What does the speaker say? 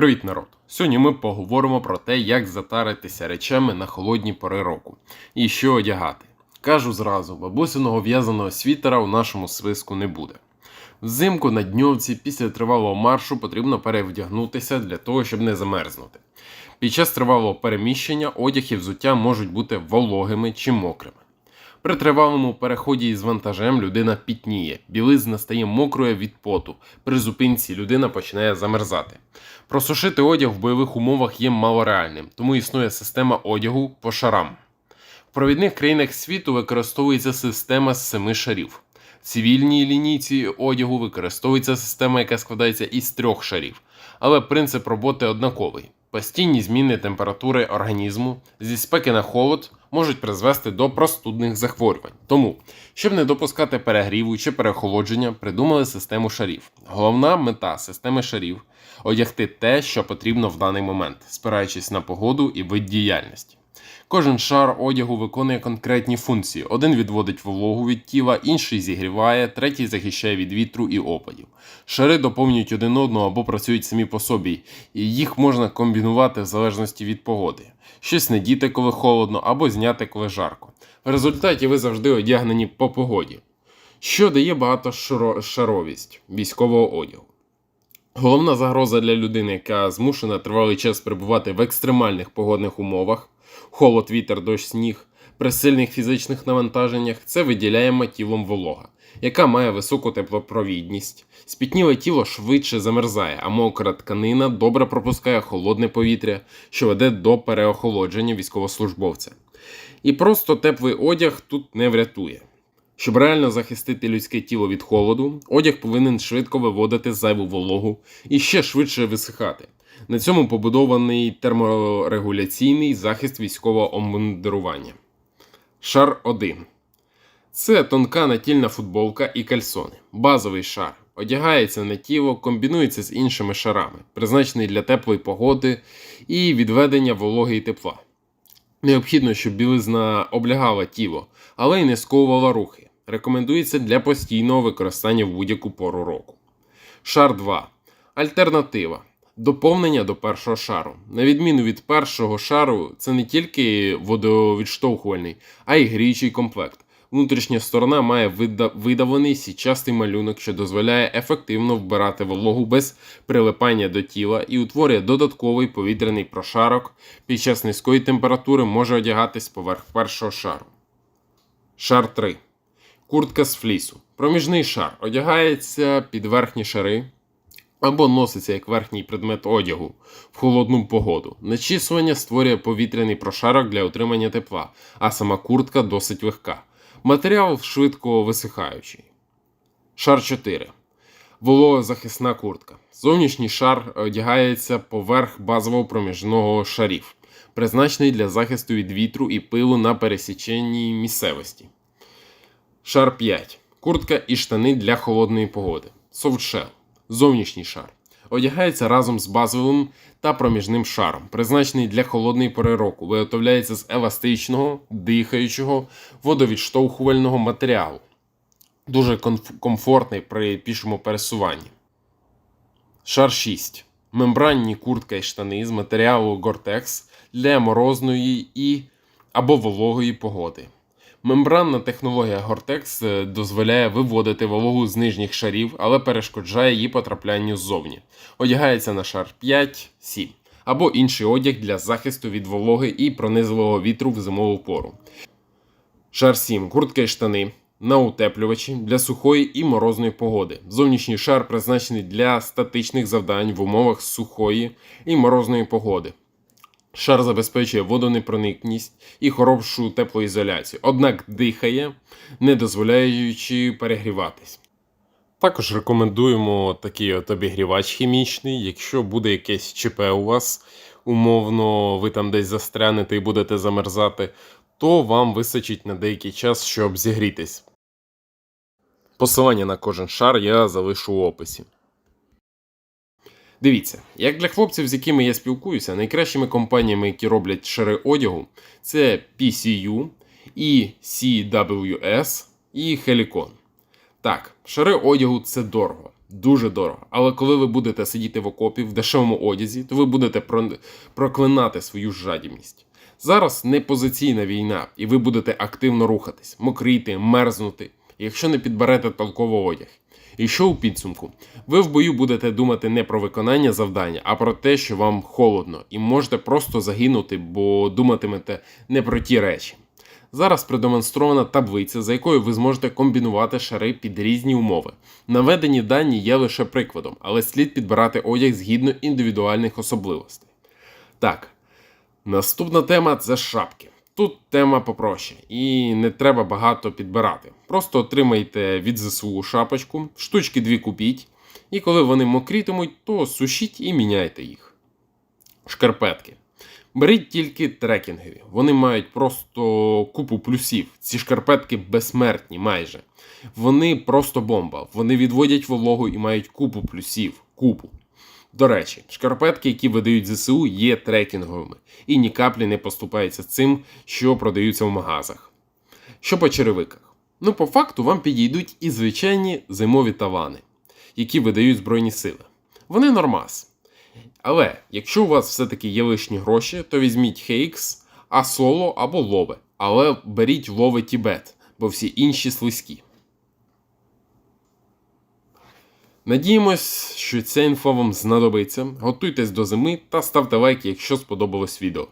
Привіт, народ! Сьогодні ми поговоримо про те, як затаритися речами на холодні пори року і що одягати. Кажу зразу, бабусиного в'язаного світера у нашому списку не буде. Взимку на дньовці після тривалого маршу потрібно перевдягнутися для того, щоб не замерзнути. Під час тривалого переміщення одяг і взуття можуть бути вологими чи мокрими. При тривалому переході із вантажем людина пітніє, білизна стає мокрою від поту. При зупинці людина починає замерзати. Просушити одяг в бойових умовах є малореальним, тому існує система одягу по шарам. В провідних країнах світу використовується система з семи шарів. В цивільній лінійці одягу використовується система, яка складається із трьох шарів, але принцип роботи однаковий. Постійні зміни температури організму зі спеки на холод можуть призвести до простудних захворювань. Тому, щоб не допускати перегріву чи переохолодження, придумали систему шарів. Головна мета системи шарів одягти те, що потрібно в даний момент, спираючись на погоду і вид діяльності. Кожен шар одягу виконує конкретні функції. Один відводить вологу від тіла, інший зігріває, третій захищає від вітру і опадів. Шари доповнюють один одного або працюють самі по собі, і їх можна комбінувати в залежності від погоди. Щось надіти, коли холодно, або зняти, коли жарко. В результаті ви завжди одягнені по погоді, що дає багатошаровість військового одягу. Головна загроза для людини, яка змушена тривалий час перебувати в екстремальних погодних умовах, холод, вітер, дощ, сніг, при сильних фізичних навантаженнях, це виділяємо тілом волога, яка має високу теплопровідність. Спітніле тіло швидше замерзає, а мокра тканина добре пропускає холодне повітря, що веде до переохолодження військовослужбовця. І просто теплий одяг тут не врятує. Щоб реально захистити людське тіло від холоду, одяг повинен швидко виводити зайву вологу і ще швидше висихати. На цьому побудований терморегуляційний захист військового обмундирування. Шар 1. Це тонка натільна футболка і кальсони. Базовий шар. Одягається на тіло, комбінується з іншими шарами, призначений для теплої погоди і відведення вологи і тепла. Необхідно, щоб білизна облягала тіло, але й не сковувала рухи. Рекомендується для постійного використання в будь-яку пору року. Шар 2. Альтернатива. Доповнення до першого шару. На відміну від першого шару, це не тільки водовідштовхувальний, а й гріючий комплект. Внутрішня сторона має вида- видавлений січастий малюнок, що дозволяє ефективно вбирати вологу без прилипання до тіла і утворює додатковий повітряний прошарок. Під час низької температури може одягатись поверх першого шару. Шар 3. Куртка з флісу. Проміжний шар одягається під верхні шари або носиться як верхній предмет одягу в холодну погоду. Начісування створює повітряний прошарок для отримання тепла, а сама куртка досить легка. Матеріал швидко висихаючий. Шар 4. Вологозахисна куртка. Зовнішній шар одягається поверх базового проміжного шарів, призначений для захисту від вітру і пилу на пересіченні місцевості. Шар 5. Куртка і штани для холодної погоди. Софтшел. Зовнішній шар. Одягається разом з базовим та проміжним шаром, призначений для холодної пори року. Виготовляється з еластичного, дихаючого, водовідштовхувального матеріалу. Дуже комфортний при пішому пересуванні. Шар 6. Мембранні куртка і штани з матеріалу Gore-Tex для морозної і або вологої погоди. Мембранна технологія е, дозволяє виводити вологу з нижніх шарів, але перешкоджає її потраплянню ззовні. Одягається на шар 5-7 або інший одяг для захисту від вологи і пронизливого вітру в зимову пору. Шар 7. Куртка і штани на утеплювачі для сухої і морозної погоди. Зовнішній шар призначений для статичних завдань в умовах сухої і морозної погоди. Шар забезпечує водонепроникність і хорошу теплоізоляцію, однак дихає, не дозволяючи перегріватись. Також рекомендуємо такий от обігрівач хімічний. Якщо буде якесь ЧП у вас, умовно, ви там десь застрянете і будете замерзати, то вам вистачить на деякий час, щоб зігрітись. Посилання на кожен шар я залишу в описі. Дивіться, як для хлопців, з якими я спілкуюся, найкращими компаніями, які роблять шари одягу, це PCU, і CWS і Helicon. Так, шари одягу це дорого. Дуже дорого. Але коли ви будете сидіти в окопі в дешевому одязі, то ви будете про- проклинати свою жадібність. Зараз не позиційна війна, і ви будете активно рухатись, мокріти, мерзнути, якщо не підберете толково одяг. І що у підсумку? Ви в бою будете думати не про виконання завдання, а про те, що вам холодно, і можете просто загинути, бо думатимете не про ті речі. Зараз продемонстрована таблиця, за якою ви зможете комбінувати шари під різні умови. Наведені дані є лише прикладом, але слід підбирати одяг згідно індивідуальних особливостей. Так, наступна тема це шапки. Тут тема попроще, і не треба багато підбирати. Просто отримайте від ЗСУ шапочку, штучки дві купіть, і коли вони мокрітимуть, то сушіть і міняйте їх. Шкарпетки. Беріть тільки трекінгові. Вони мають просто купу плюсів. Ці шкарпетки безсмертні майже. Вони просто бомба. Вони відводять вологу і мають купу плюсів. Купу. До речі, шкарпетки, які видають ЗСУ, є трекінговими і ні каплі не поступаються цим, що продаються в магазах. Що по черевиках? Ну, по факту вам підійдуть і звичайні зимові тавани, які видають Збройні сили. Вони нормас. Але якщо у вас все-таки є лишні гроші, то візьміть Хейкс, а соло або лове. Але беріть лове Тібет, бо всі інші слизькі. Надіємось, що ця інфа вам знадобиться. Готуйтесь до зими та ставте лайк, якщо сподобалось відео.